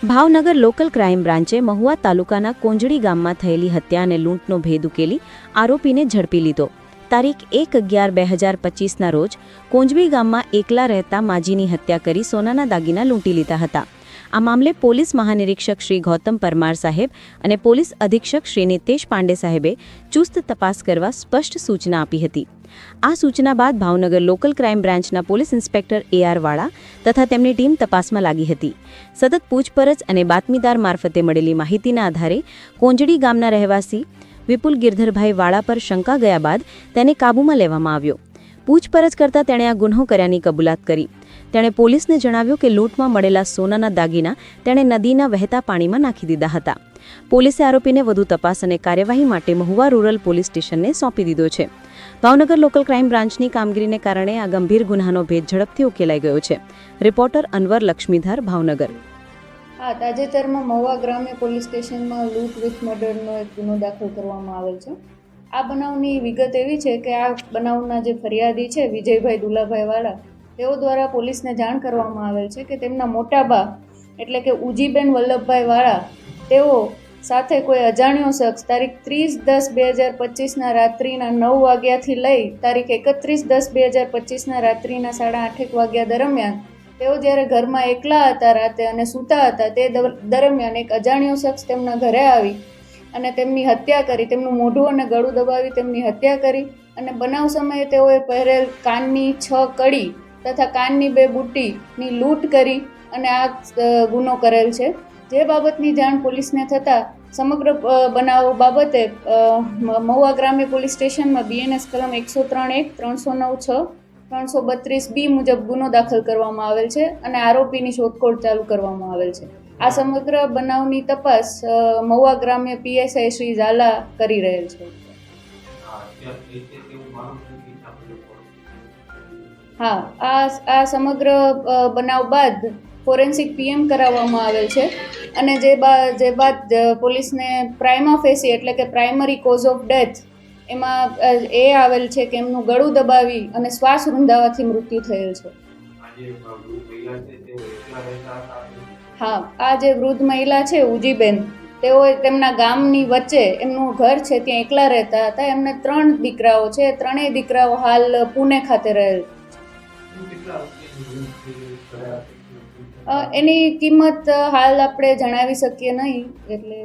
Bhavnagar local crime બ્રાન્ચે મહુવા તાલુકાના કોંજડી ગામમાં થયેલી હત્યા અને લૂંટનો ભેદ ઉકેલી આરોપીને ઝડપી લીધો. તારીખ એક અગિયાર બે હજાર પચીસના રોજ કોંજવી ગામમાં એકલા રહેતા માજીની હત્યા કરી સોનાના દાગીના લૂંટી લીધા હતા. આ મામલે પોલીસ મહાનિરીક્ષક શ્રી ગૌતમ પરમાર સાહેબ અને પોલીસ અધિક્ષક શ્રી નિતેશ પાંડે સાહેબે ચુસ્ત તપાસ કરવા સ્પષ્ટ સૂચના આપી હતી. આ સૂચના બાદ ભાવનગર લોકલ ક્રાઇમ બ્રાન્ચના police inspector A R Vala તથા તેમની ટીમ તપાસમાં લાગી હતી. સતત પૂછપરછ અને બાતમીદાર મારફતે મળેલી માહિતીના આધારે કોંજડી ગામના રહેવાસી વિપુલ ગિરધરભાઈ વાળા પર શંકા ગયા બાદ તેને કાબૂમાં લેવામાં આવ્યો. પૂછપરછ કરતા તેણે આ ગુન્હો કર્યાની કબૂલાત કરી. તેણે પોલીસને જણાવ્યું કે લૂંટમાં મળેલા સોનાના દાગીના તેણે નદીના વહેતા પાણીમાં નાખી દીધા હતા. પોલીસે આરોપીને વધુ તપાસ અને કાર્યવાહી માટે મહુવા રૂરલ પોલીસ સ્ટેશનને સોંપી દીધો છે. ભાવનગર લોકલ ક્રાઇમ બ્રાન્ચની કામગીરીને કારણે આ ગંભીર ગુનાનો ભેદ ઝડપથી ઉકેલાઈ ગયો છે. રિપોર્ટર અનવર લક્ષ્મીધર, ભાવનગર. હા, તાજેતરમાં મહુવા ગ્રામ્ય પોલીસ સ્ટેશનમાં લૂંટ વિથ મર્ડરનો એક ગુનો દાખલ કરવામાં આવેલ છે. આ બનાવની વિગત એવી છે કે આ બનાવના જે ફરિયાદી છે, વિજયભાઈ દુલાભાઈ વાળા તેઓ દ્વારા પોલીસને જાણ કરવામાં આવેલ છે કે તેમના મોટા બા એટલે કે ઉજીબેન વલ્લભભાઈ વાળા તેઓ સાથે કોઈ અજાણ્યો શખ્સ તારીખ ત્રીસ દસ બે હજાર પચીસના રાત્રિના નવ વાગ્યાથી લઈ તારીખ એકત્રીસ દસ બે હજાર પચીસના રાત્રિના સાડા આઠેક વાગ્યા દરમિયાન તેઓ જ્યારે ઘરમાં એકલા હતા રાતે અને સૂતા હતા તે દરમિયાન એક અજાણ્યો શખ્સ તેમના ઘરે આવી અને તેમની હત્યા કરી, તેમનું મોઢું અને ગળું દબાવી તેમની હત્યા કરી અને બનાવ સમયે તેઓએ પહેરેલ કાનની છ કડી તથા કાનની બે બુટ્ટીની લૂંટ કરી અને આ ગુનો કરેલ છે. જે બાબતની જાણ પોલીસને થતાં સમગ્ર બનાવ બાબતે મહુવા ગ્રામ્ય પોલીસ સ્ટેશનમાં બીએનએસ કલમ એકસો ત્રણ એક, ત્રણસો નવ છ, ત્રણસો બત્રીસ બી મુજબ ગુનો દાખલ કરવામાં આવેલ છે અને આરોપીની શોધખોળ ચાલુ કરવામાં આવેલ છે. આ સમગ્ર બનાવની તપાસ મહુવા ગ્રામ્ય પીએસઆઈ શ્રી ઝાલા કરી રહેલ છે. હા આ આ સમગ્ર બનાવ બાદ ફોરેન્સિક પીએમ કરાવવામાં આવેલ છે. અને જે બા જે બાદ પોલીસને પ્રાઇમા ફેસી એટલે કે પ્રાઇમરી કોઝ ઓફ ડેથ એમાં એ આવેલ છે કે એમનું ગળું દબાવી અને શ્વાસ રૂંધાવાથી મૃત્યુ થયેલ છે. હા આ જે વૃદ્ધ મહિલા છે ઉજીબેન તેઓ તેમના ગામની વચ્ચે એમનું ઘર છે, ત્યાં એકલા રહેતા હતા. એમને ત્રણ દીકરાઓ છે. ત્રણેય દીકરાઓ હાલ પુણે ખાતે રહેલ. એની કિંમત હાલ આપણે જણાવી શકીએ નહીં, એટલે